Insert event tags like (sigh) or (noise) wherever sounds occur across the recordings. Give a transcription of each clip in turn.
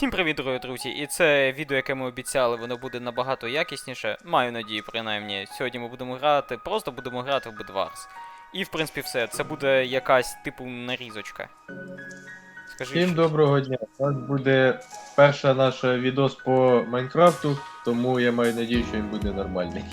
Всім привіт, дорогі друзі! І це відео, яке ми обіцяли, воно буде набагато якісніше. Маю надію, принаймні. Сьогодні ми будемо грати, просто будемо грати в Bedwars. І в принципі все. Це буде якась типу нарізочка. Скажи. Всім що- доброго дня. У нас буде перша наша відос по Майнкрафту, тому я маю надію, що він буде нормальний.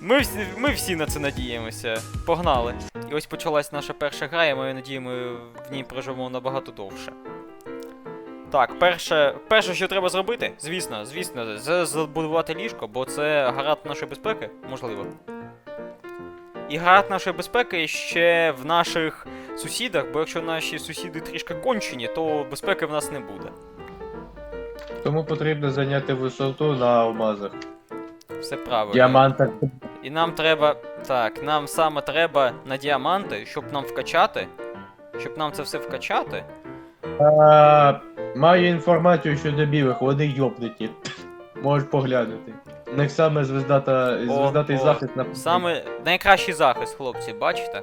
Ми всі, ми всі на це надіємося. Погнали. І ось почалась наша перша гра, я маю надію, ми в ній проживемо набагато довше. Так, перше, перше, що треба зробити, звісно, звісно, це забудувати ліжко, бо це гарант нашої безпеки, можливо. І гарант нашої безпеки ще в наших сусідах, бо якщо наші сусіди трішки кончені, то безпеки в нас не буде. Тому потрібно зайняти висоту на алмазах. Все правильно. Діамантах. І нам треба. Так, нам саме треба на діаманти, щоб нам вкачати. Щоб нам це все вкачати. А, маю інформацію щодо білих, вони йобнуті. Можеш поглянути. У них саме звездата, звездатий о, захист на Саме найкращий захист, хлопці, бачите?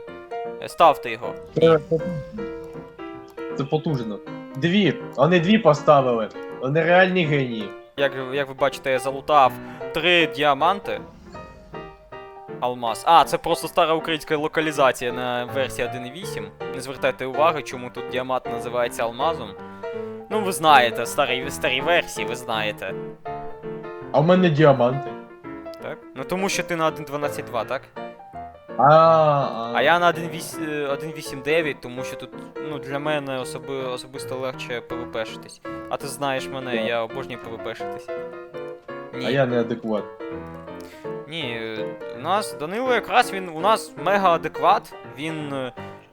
Ставте його. Це, це потужно. Дві. Вони дві поставили. Вони реальні генії. Як, як ви бачите, я залутав три діаманти. Алмаз. А, це просто стара українська локалізація на версії 1.8. Не звертайте уваги, чому тут діамант називається алмазом. Ну, ви знаєте, старі, старі версії, ви знаєте. А в мене діаманти. Так? Ну тому що ти на 1.12.2, так? А, а. А я на 1.8 е, 1.8.9, тому що тут ну, для мене особи, особисто легше ПВПшитись. А ти знаєш мене, я обожнюю ПВПшитись. Ні, а я неадекват. ні, е, у нас Данило якраз він у нас мега адекват, він.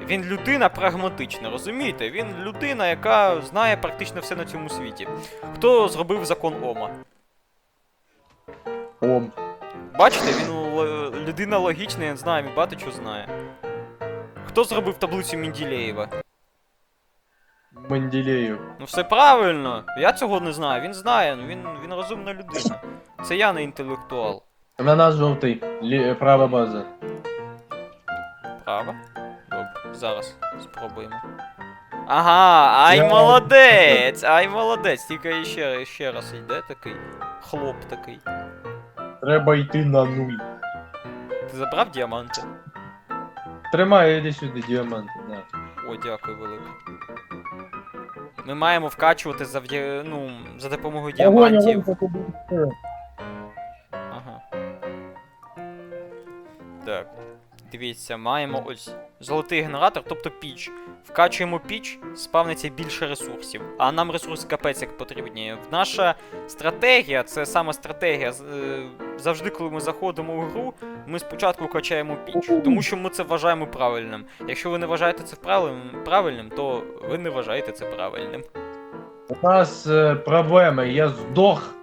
Він людина прагматична, розумієте? Він людина, яка знає практично все на цьому світі. Хто зробив закон Ома? Ом. Бачите, він людина логічна, він знає, він багато чого знає. Хто зробив таблицю Менділеєва? Менделєєв. Ну все правильно. Я цього не знаю. Він знає, ну він, він розумна людина. Це я не інтелектуал. На нас жовтий. Лі... Права база. Права? Зараз спробуємо. Ага, ай молодець! Ай молодець! Тільки ще, ще раз йде такий. Хлоп такий. Треба йти на нуль. Ти забрав діаманти? Тримай, іди сюди, діаманти. На. О, дякую велике. Ми маємо вкачувати завдя... ну, за допомогою діамантів. Дивіться, маємо ось золотий генератор, тобто піч. Вкачуємо піч, спавниться більше ресурсів. А нам ресурси капець як потрібні. Наша стратегія, це саме стратегія. е, Завжди, коли ми заходимо у гру, ми спочатку качаємо піч, тому що ми це вважаємо правильним. Якщо ви не вважаєте це правильним, правильним то ви не вважаєте це правильним. У нас е, проблеми. Я здох,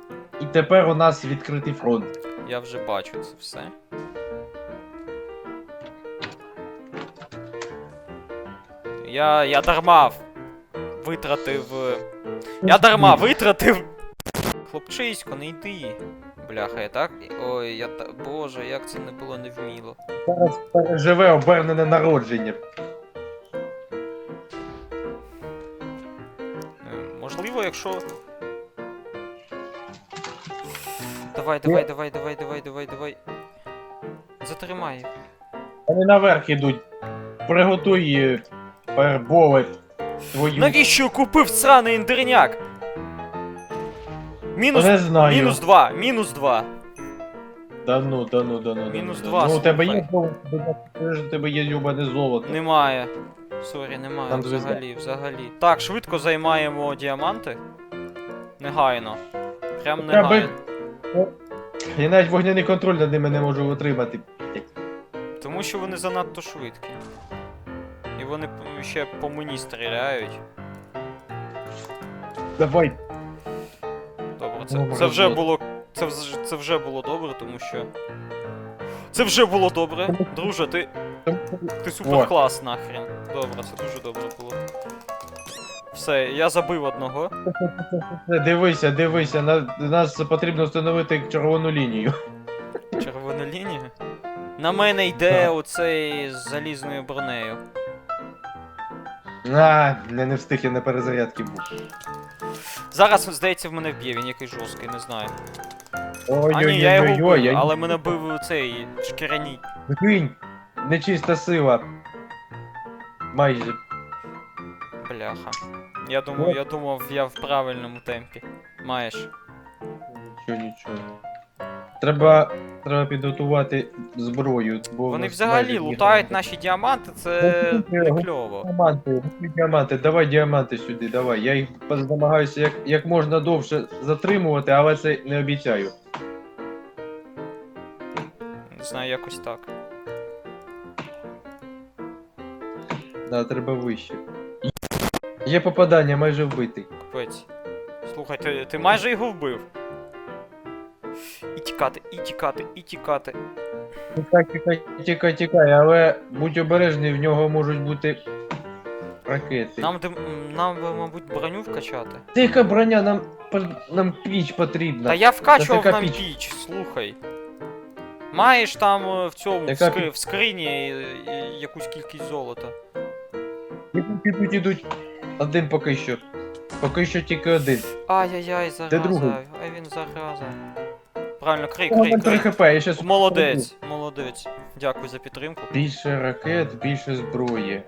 і тепер у нас відкритий фронт. Я вже бачу це все. Я. я дарма витратив. е, Я дарма витратив. Хлопчисько, не йди. Бляха, я так. Ой, я та. Боже, як це не було невміло. Зараз переживе обернене народження. Е, Можливо, якщо. Давай, давай, давай, давай, давай, давай, давай. Затримай. Вони наверх ідуть. Приготуй е, твою. Навіщо купив сраний індерняк? Мінус, Не знаю. мінус 2, мінус 2. Да ну, да ну, да ну. да Мінус ну, да два, Ну, у тебе є золото, у тебе є любане золото. Немає. Сорі, немає Там звезда. взагалі, взагалі. Так, швидко займаємо діаманти. Негайно. Прям Треба- негайно. Я навіть вогняний контроль над ними не можу отримати. Тому що вони занадто швидкі. Вони ще по мені стріляють. Давай. Добре, це, Добре, це вже було. Це, вз- це вже було добре, тому що. Це вже було добре. Друже, ти, ти супер клас нахрен. Добре, це дуже добре було. Все, я забив одного. Дивися, дивися, на, нас потрібно встановити червону лінію. Червону лінію. На мене йде оцей з залізною бронею. А, не, не встиг, я на перезарядці був. Зараз, здається, в мене вб'є, він якийсь жорсткий, не знаю. Ой, А ні, я його вбив, але мене бив цей шкіряній. Гинь! Нечиста сила. Майже. Бляха. Я думав, я думав, я в правильному темпі. Маєш. Нічого, нічого. Треба, треба підготувати зброю, бо Вони взагалі лутають наші діаманти, це не кльово. Діаманти, діаманти, давай діаманти сюди, давай. Я їх намагаюся як, як можна довше затримувати, але це не обіцяю. Не знаю, якось так. Да, треба вище. Є попадання, майже вбитий. Капець. Слухай, ти, ти майже його вбив. Тікати, і тікати, і тікати. Тікай, тікай, тікай, тікай, але будь обережний, в нього можуть бути ракети. Нам, м, нам би, мабуть, броню вкачати. Тика броня, нам, пр- нам піч потрібна. Та я вкачував така нам піч. піч, слухай. Маєш там е, в цьому в, Яка скри, піч? в скрині е, е, якусь кількість золота. Ідуть, ідуть, ідуть. Один поки що. Поки що тільки один. Ай-яй-яй, зараза. другий? Ай він зараза. Правильно, крий, О, крий, 3 хп, я щас... Молодець, молодець. Дякую за підтримку. Більше ракет, більше зброї.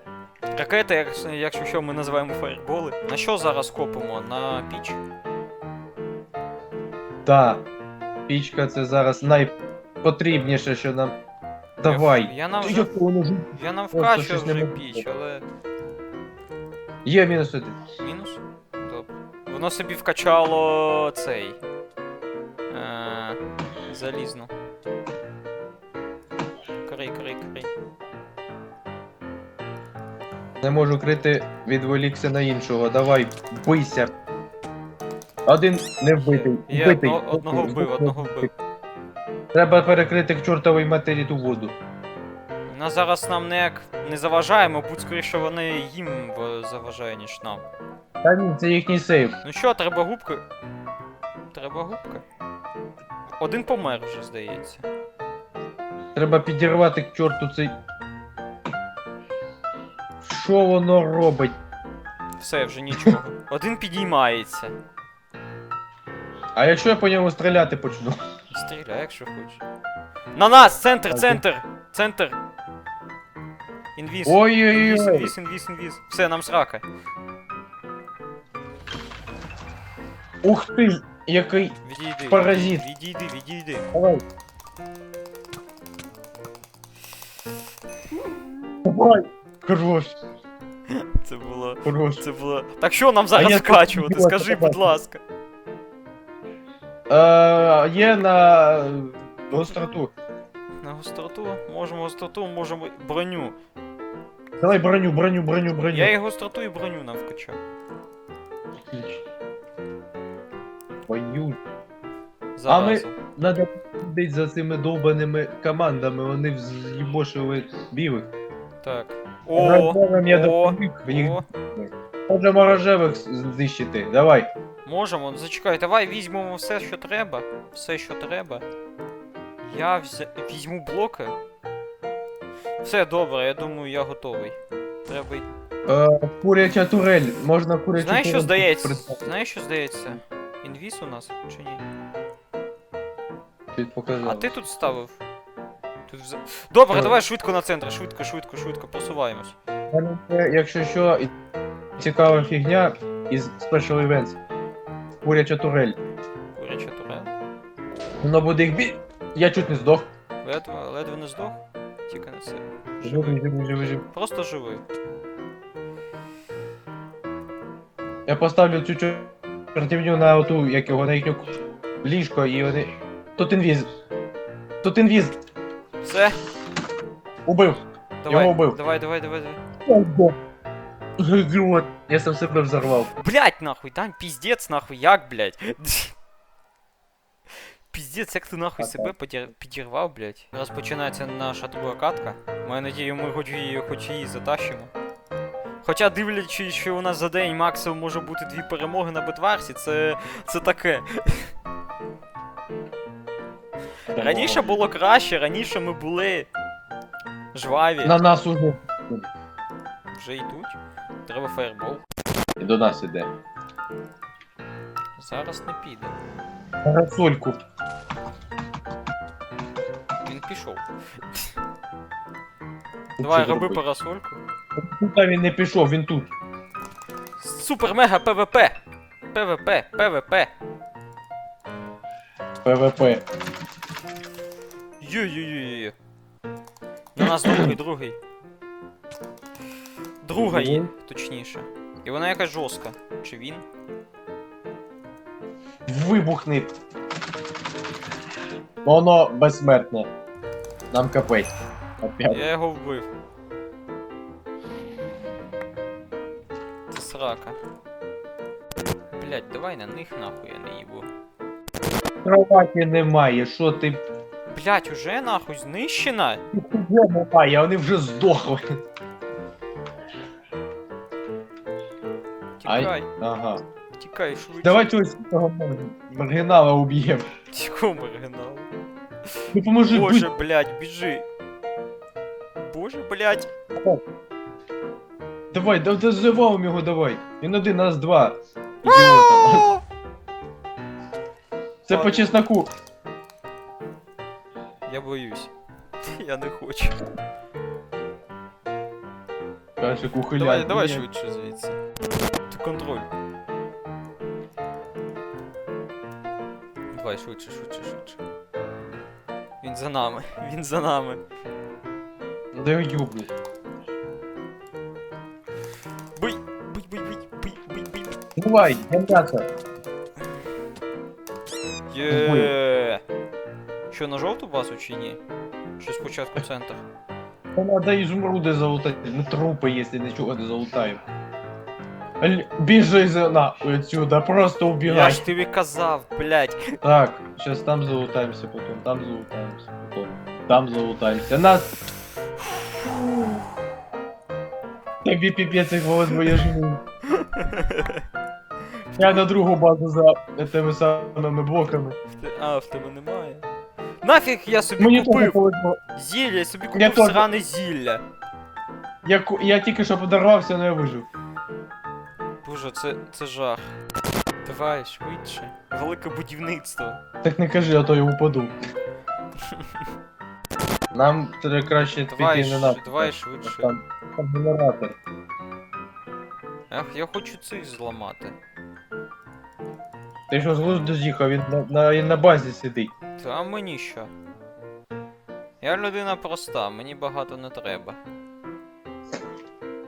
Ракети, як- якщо що, ми називаємо фаєрболи. На що зараз копимо? На піч? Так. Пічка це зараз найпотрібніше, що нам. Давай. Я нам Ти вже, як воно ж- я нам Просто щось вже піч, але. Є мінус один. Мінус? Добре. Воно собі вкачало цей. Залізно. Крий, крий, крий. Не можу крити, відволікся на іншого. Давай, бийся. Один не вбитий. Я вбитий. одно- одного вбив, одного вбив. Треба перекрити к чортовій матері ту воду. Вона зараз нам не, як не заважає, мабуть, скоріше вони їм е, заважає, ніж нам. Та ні, це їхній сейв. Ну що, треба губки? Треба губки. Один помер вже, здається. Треба підірвати к чорту цей. Що воно робить? Все, вже нічого. Один підіймається. А якщо я по ньому стріляти почну? Стріляй, якщо хочеш. На нас! Центр, центр! Центр! Інвіз. Інвіз, Ой-ой-ой. інвіз, інвіз, інвіз. Все, нам срака. Ух ти ж, який. Відійди. Паразит. Відійди, відійди. Давай. Давай. Це було. хорош. Це було. Так що нам зараз я скачувати? тут Скажи, будь ласка. Е, є на гостроту. На гостроту? Можемо гостроту, можемо броню. Давай броню, броню, броню, броню. Я і гостроту, і броню нам вкачав. Отлично. Твою. Зараза. Надо ходить за цими довбаними командами, вони вз'їбошили білих. Так. О, Рожевим я о, допоміг їх. о. Можемо рожевих знищити. Давай. Можемо, зачекай, давай візьмемо все, що треба. Все, що треба. Я взя... візьму блоки. Все добре, я думаю, я готовий. Треба й. Е, куряча турель. Можна курячу Знаєш, що турель здається? Знаєш, що здається? Інвіз у нас чи ні? Ти показав. А ти тут ставив? Тут вза... Добре, давай швидко на центр, швидко, швидко, швидко, є, Якщо що, і- цікава фігня із Special Events. Куряча турель. Куряча турель. Воно буде їх бі... Я чуть не здох. Ледве, ледве не здох. Тільки не це. Живий, Живий. живий, живий. Просто живий. Я поставлю цю чор- на оту, як його, на їхню ліжко, і вони. Тут інвіз. Тут інвіз. Все, Убив. давай, вбив. давай, давай, давай, давай. Грот. Я сам себе взорвав. Блять, нахуй, там піздець, нахуй, як, блять. (laughs) Піздець, як ти нахуй себе подір- підірвав, блять. Зараз починається наша друга катка. Маю надію, ми хоч її, хоч її затащимо. Хоча дивлячись, що у нас за день максимум може бути дві перемоги на битварсі, це. це таке. Раніше було краще, раніше ми були жваві. На нас уже. Вже йдуть. Треба фаербол. І до нас іде. Зараз не піде. Парасольку. Він пішов. Давай, роби парасольку. Тут він не пішов, він тут. Супер мега ПВП! ПВП, ПВП. ПВП. Йо-йо-йо-йо. На нас другий, другий. Друга є, точніше. І вона якась жорстка. Чи він? Вибухни. Воно безсмертне. Нам капець. Опять. Я його вбив. Срака. Блять, давай на них нахуй я не їбу. Кроваті немає, що ти. Блять, уже нахуй знищена? Ніхуя немає, вони вже здохли. Тікай, Ага. тікай швидше. Давай цього цього маргінала уб'ємо. Тіком оригінал. Ну поможи, Боже, блять, біжи. Боже, блять. Давай, да, дозиваємо його, давай. Він один, нас два. Ідіота. Це по чесноку. Я боюсь. (laughs) Я не хочу. Каже, кухиля. Давай, давай швидше звідси. Ти контроль. Давай швидше, швидше, швидше. Він за нами, (laughs) він за нами. Да його юблю. Давай, я м'ясо. Є. Що, на жовту базу чи ні? Чи спочатку центр? Та Надо изумруди залутати. Ми трупи, якщо нічого не залутаємо. Л- Біжи за на отсюда, просто Я убігай. ж тобі казав, блядь. Так, сейчас там залутаемся потом, там залутаемся потом, там залутаемся. Нас... Тобі піпець як волос моє живу. (laughs) Я на другу базу за тими самими блоками. А, в тебе немає. Нафіг я собі Мені теж купив повезло. зілля, я собі купив теж. сране зілля. Я, ку- я тільки що подорвався, але я вижив. Боже, це, це жах. Давай, швидше. Велике будівництво. Так не кажи, а то я упаду. Нам треба краще Давай, піти не ш... надо. давай швидше. Там, там генератор. Ах, я хочу цих зламати. Ти що з глузду з'їхав, він на, на, він на базі сидить. Та мені що? Я людина проста, мені багато не треба.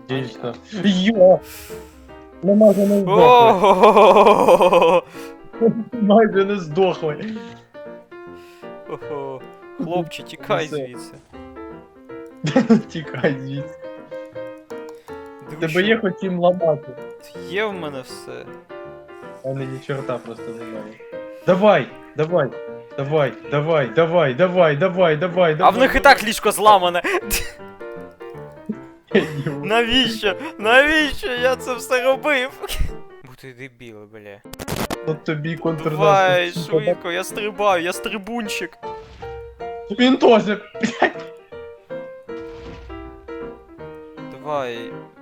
Дійсно. Йо! Ну майже не здохли. О! Майже не здохли. Хо-хо. Хлопче, тікай Все. звідси. (laughs) Тікай звідси. Тебе що- є хоч чим ламати. Є в мене все мене ні черта просто немає. Давай! Давай! Давай, давай, давай, давай, давай, давай, давай. А в них и так личко зламане. Навіщо? Навіщо я це все робив? Бо ти дебіл, бля. От тобі контрнаступ. Давай, швидко, я стрибаю, я стрибунчик. Він теж, блядь. Давай.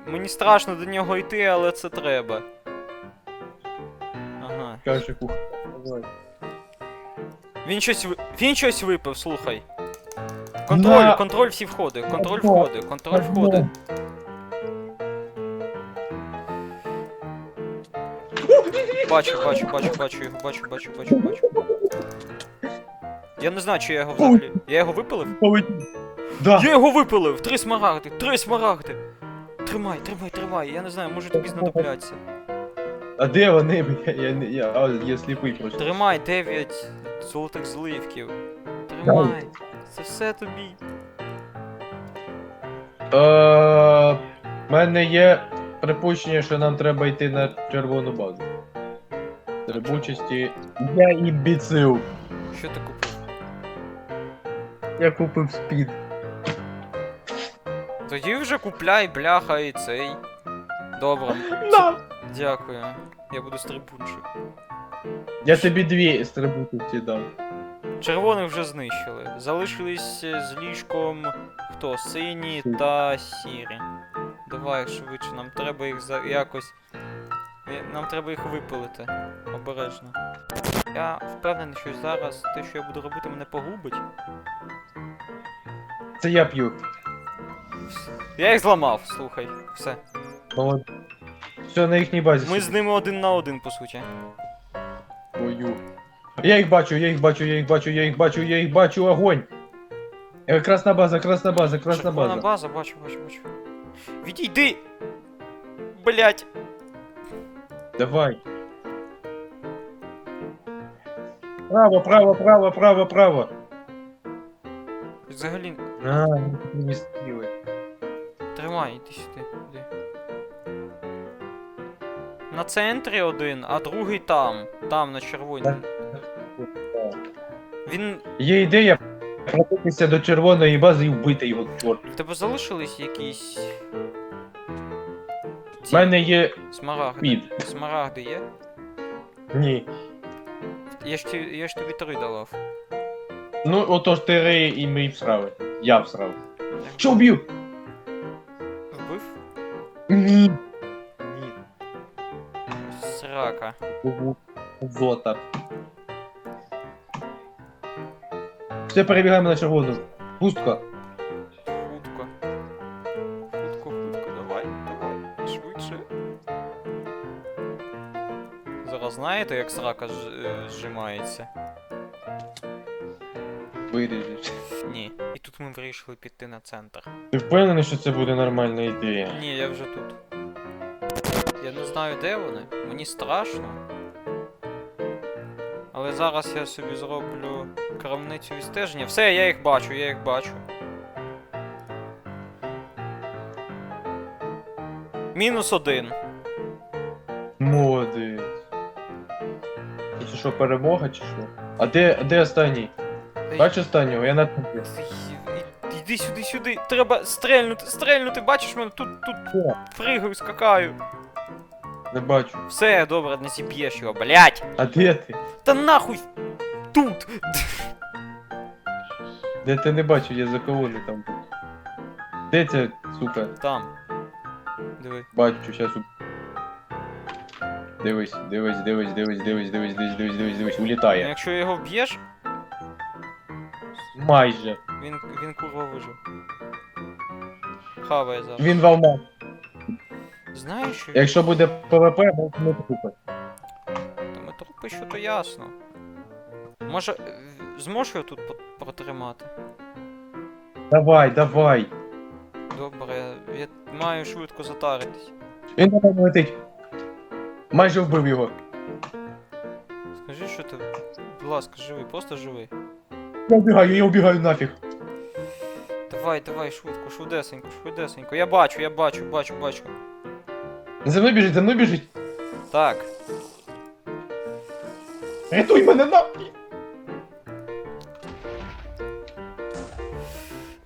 Мені страшно до нього йти, але це треба. Каже кухня. Давай. Він щось ви... Він щось випив, слухай. Контроль, На- контроль всі входи, контроль Одно. входи, контроль входи. Бачу, бачу, бачу, бачу його, бачу, бачу, бачу, бачу. Я не знаю, чи я його взагалі. Я його випилив? Полетів. Да. Я його випилив! Три смарагди! Три смарагди! Тримай, тримай, тримай, я не знаю, може тобі знадобляться. А де вони? бля? Я, не- я, а, я сліпий просто. Тримай 9 золотих зливків. Тримай. Це все тобі. Е, в мене є припущення, що нам треба йти на червону базу. Трибучості. Я імбіцил. Що ти купив? Я купив спід. Тоді вже купляй, бляха і цей. Добре, На! Дякую. Я буду стрибунчик. Я тобі дві стрибутості дав. Червоних вже знищили. Залишились е, з ліжком хто? Сині та сірі. Давай швидше, нам треба їх за якось. Е, Нам треба їх випилити. обережно. Я впевнений, що зараз те, що я буду робити, мене погубить. Це я п'ю. Я їх зламав, слухай, все. Молод... Все на їхній базі. Ми з ними один на один, по суті. Бою. Я їх бачу, я їх бачу, я їх бачу, я їх бачу, я їх бачу, огонь! Е, Красна база, красна база, красна Червона база. база, бачу, бачу, бачу. Відійди! Блять! Давай. Право, право, право, право, право. Взагалі, А, не стріли. тримай, іди сюди, іди. На центрі один, а другий там. Там, на червоній. Він. Є ідея пробитися до червоної бази і вбити його, чорт. В тебе залишились якісь. У Ці мене є смарагди. під. Смарагди є? Ні. Я ж, ті- я ж тобі три давав. Ну, отож ти і ми всрали. Я всрав. Що вб'ю? Зота. Все перебігаємо на червону. Пустка. Хутко. Хутко, хутко, давай, давай, швидше. Зараз знаєте, як срака ж, е, зжимається? Виріжеш. Ні. І тут ми вирішили піти на центр. Ти впевнений, що це буде нормальна ідея? Ні, я вже тут. Я не знаю, де вони. Мені страшно. Але зараз я собі зроблю крамницю відстеження. Все, я їх бачу, я їх бачу. Мінус один. Молодець. Це що, перемога чи що? А де, де останній? Бачиш останнього? Я на тобі. І- Іди сюди, сюди. Треба стрельнути, стрельнути. Бачиш мене тут, тут пригаю, скакаю. Не бачу. Все, добре, не зіб'єш його, блять. А де ти? Та нахуй! Тут! Де ти не бачу, я за колони там був. Де ця, сука? Там. Диви. Бачу, щас у... Дивись, дивись, дивись, дивись, дивись, дивись, дивись, дивись, дивись, дивись, Ну, улітає. Якщо його вб'єш, Майже. він, він курва вижив. Хаває зараз. Він в алмаз. Знаєш, що Якщо буде ПВП, можна трупи. Та трупи, що то ясно. Може, е, зможеш його тут протримати? Давай, давай. Добре, я, я маю швидко затаритись. Він мене летить. Майже вбив його. Скажи, що ти. Будь ласка, живий, просто живий. Я вбігаю, я вбігаю нафіг. Давай, давай, швидко, швидесенько, швидесенько. Я бачу, я бачу, бачу, бачу. За мною біжить, за мною біжить. Так. Рятуй мене нафіг.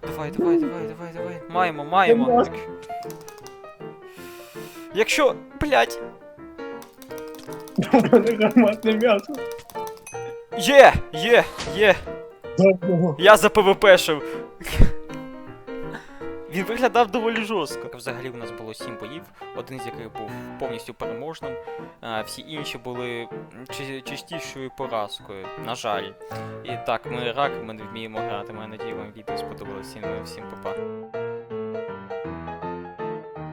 Давай, давай, давай, давай, давай. Маємо, маємо. Ласка. Якщо. Блять! У мене гарматне м'ясо. Є! Є! Є! Я за ПВПшив. Він виглядав доволі жорстко. Взагалі в нас було сім боїв, один з яких був повністю переможним, а всі інші були частішою поразкою, на жаль. І так, ми рак, ми не вміємо грати. Маю надію, вам відео сподобалося. Всім па-па.